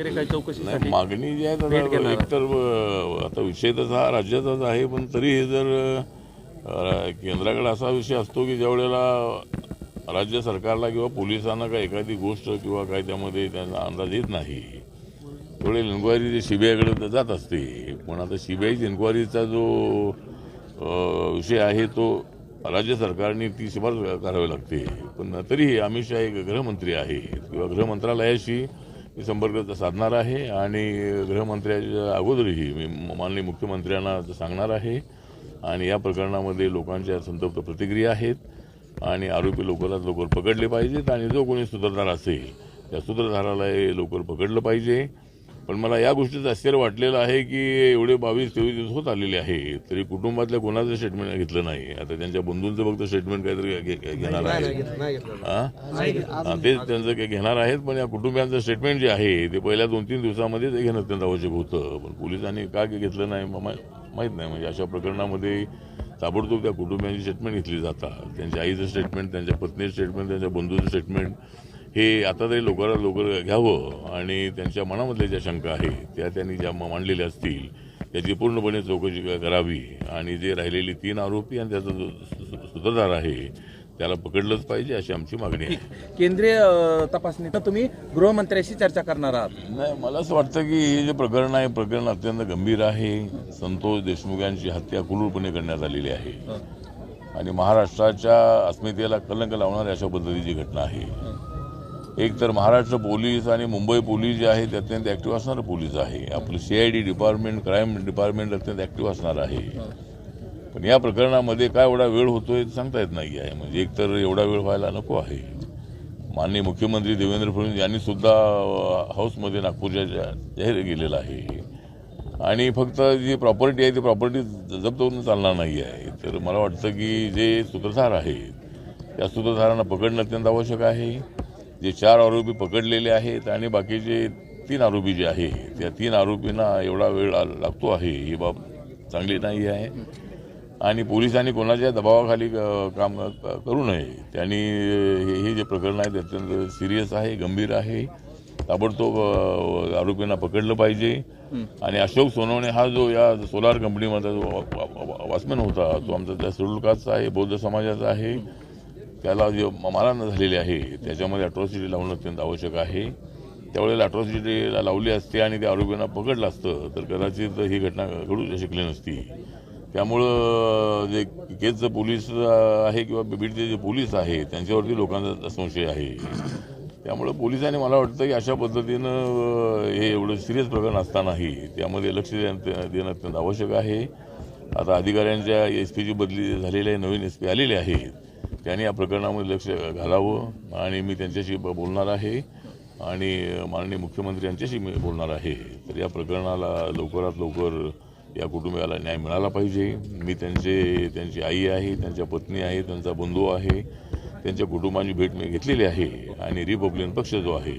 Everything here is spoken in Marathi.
नाही चौकशीसाठी मागणी जी आहे भेट तर घेणार एकतर अ, आता विषय तसा हा राज्याचाच आहे पण तरी हे जर अ, केंद्राकडे असा विषय असतो की ज्या वेळेला राज्य सरकारला किंवा पोलिसांना काही एखादी गोष्ट किंवा काही त्यामध्ये त्यांना अंदाज येत नाही त्यावेळेला इन्क्वायरी सीबीआयकडे जात असते. पण आता सीबीआयची इन्क्वायरीचा जो अ, विषय आहे तो राज्य सरकारने ती शिफारस करावी लागते. पण तरीही अमित शहा एक गृहमंत्री आहेत किंवा गृहमंत्रालयाशी संपर्क साधणार आहे आणि गृहमंत्र्याच्या अगोदरही मी माननीय मुख्यमंत्र्यांना सांगणार आहे. आणि या प्रकरणामध्ये लोकांच्या संतप्त प्रतिक्रिया आहेत आणि आरोपी लवकरात लवकर पकडले पाहिजेत आणि जो कोणी सूत्रधार असेल त्या सूत्रधाराला हे लवकर पकडलं पाहिजे. पण मला या गोष्टीचं आश्चर्य वाटलेलं आहे की एवढे बावीस तेवीस दिवस होत आलेले आहे तरी कुटुंबातल्या कोणाचं स्टेटमेंट घेतलं नाही. आता त्यांच्या बंधूंचं फक्त स्टेटमेंट काहीतरी घेणार आहे तेच त्यांचं काही घेणार आहेत पण या कुटुंबियांचं स्टेटमेंट जे आहे ते पहिल्या दोन तीन दिवसामध्ये ते घेणं अत्यंत आवश्यक होतं. पण पोलिसांनी का घेतलं नाही माहीत नाही. म्हणजे अशा प्रकरणामध्ये ताबडतोब त्या कुटुंबियांची स्टेटमेंट घेतली जातात. त्यांच्या आईचं स्टेटमेंट त्यांच्या पत्नीचं स्टेटमेंट त्यांच्या बंधूचं स्टेटमेंट हे आता तरी लवकरात लवकर घ्यावं आणि त्यांच्या मनामधल्या ज्या शंका आहेत त्या त्यांनी ज्या मांडलेल्या असतील त्याची पूर्णपणे चौकशी करावी. आणि जे राहिलेली तीन आरोपी आणि त्याचा जो सूत्रधार आहे त्याला पकडलंच पाहिजे अशी आमची मागणी आहे. केंद्रीय तपासणीत तुम्ही गृहमंत्र्याशी चर्चा करणार आहात. नाही मला असं वाटतं की हे जे प्रकरण आहे प्रकरण अत्यंत गंभीर आहे. संतोष देशमुख यांची हत्या क्रूरपणे करण्यात आलेली आहे. आणि महाराष्ट्राच्या अस्मितेला कलंक लावणारी अशा पद्धतीची घटना आहे. एक तर महाराष्ट्र पोलीस आणि मुंबई पोलीस जे आहे ते अत्यंत ॲक्टिव्ह असणारं पोलीस आहे. आपलं C I D department crime department अत्यंत ॲक्टिव्ह असणार आहे. पण या प्रकरणामध्ये काय एवढा वेळ होतोय सांगता येत नाही आहे. म्हणजे एकतर एवढा वेळ व्हायला नको आहे. माननीय मुख्यमंत्री देवेंद्र फडणवीस यांनी सुद्धा हाऊसमध्ये नागपूरच्या जाहीर केलेलं आहे. आणि फक्त जी प्रॉपर्टी आहे ती प्रॉपर्टी जप्त होऊन चालणार नाही आहे. तर मला वाटतं की जे सूत्रधार आहेत त्या सूत्रधारांना पकडणं अत्यंत आवश्यक आहे. जे चार आरोपी पकडलेले आहेत आणि बाकीचे तीन आरोपी जे आहे त्या तीन आरोपींना एवढा वेळ लागतो आहे ही बाब चांगली नाही आहे. आणि पोलिसांनी कोणाच्या दबावाखाली काम करू नये. त्यांनी हे हे जे प्रकरण आहे ते अत्यंत सिरियस आहे गंभीर आहे. ताबडतोब आरोपींना पकडलं पाहिजे. आणि अशोक सोनवणे हा जो या सोलार कंपनीमधला जो वॉचमॅन होता तो आमचा त्या शेड्यूल कास्टचा आहे बौद्ध समाजाचा आहे. त्याला जे मारहाण झालेली आहे त्याच्यामध्ये अट्रॉसिटी लावणं अत्यंत आवश्यक आहे. त्यावेळेला अट्रॉसिटीला लावली असती आणि त्या आरोपींना पकडलं असतं तर कदाचित ही घटना घडू शकली नसती. त्यामुळं जे केजचं पोलीस आहे किंवा बीडचे जे पोलीस आहे त्यांच्यावरती लोकांचा संशय आहे. त्यामुळं पोलिसांनी मला वाटतं की अशा पद्धतीनं हे एवढं सिरियस प्रकरण असतानाही त्यामध्ये लक्ष देणं देणं अत्यंत आवश्यक आहे. आता अधिकाऱ्यांच्या एस पीची बदली झालेली आहे नवीन एस पी आलेले आहेत. त्यांनी या प्रकरणामध्ये लक्ष घालावं आणि मी त्यांच्याशी ब- बोलणार आहे आणि माननीय मुख्यमंत्री यांच्याशी मी बोलणार आहे. तर या प्रकरणाला लवकरात लवकर या कुटुंबियाला न्याय मिळाला पाहिजे. मी त्यांचे त्यांची आई आहे त्यांच्या पत्नी आहे त्यांचा बंधू आहे त्यांच्या कुटुंबाची भेट मी घेतलेली आहे आणि रिपब्लिकन पक्ष जो आहे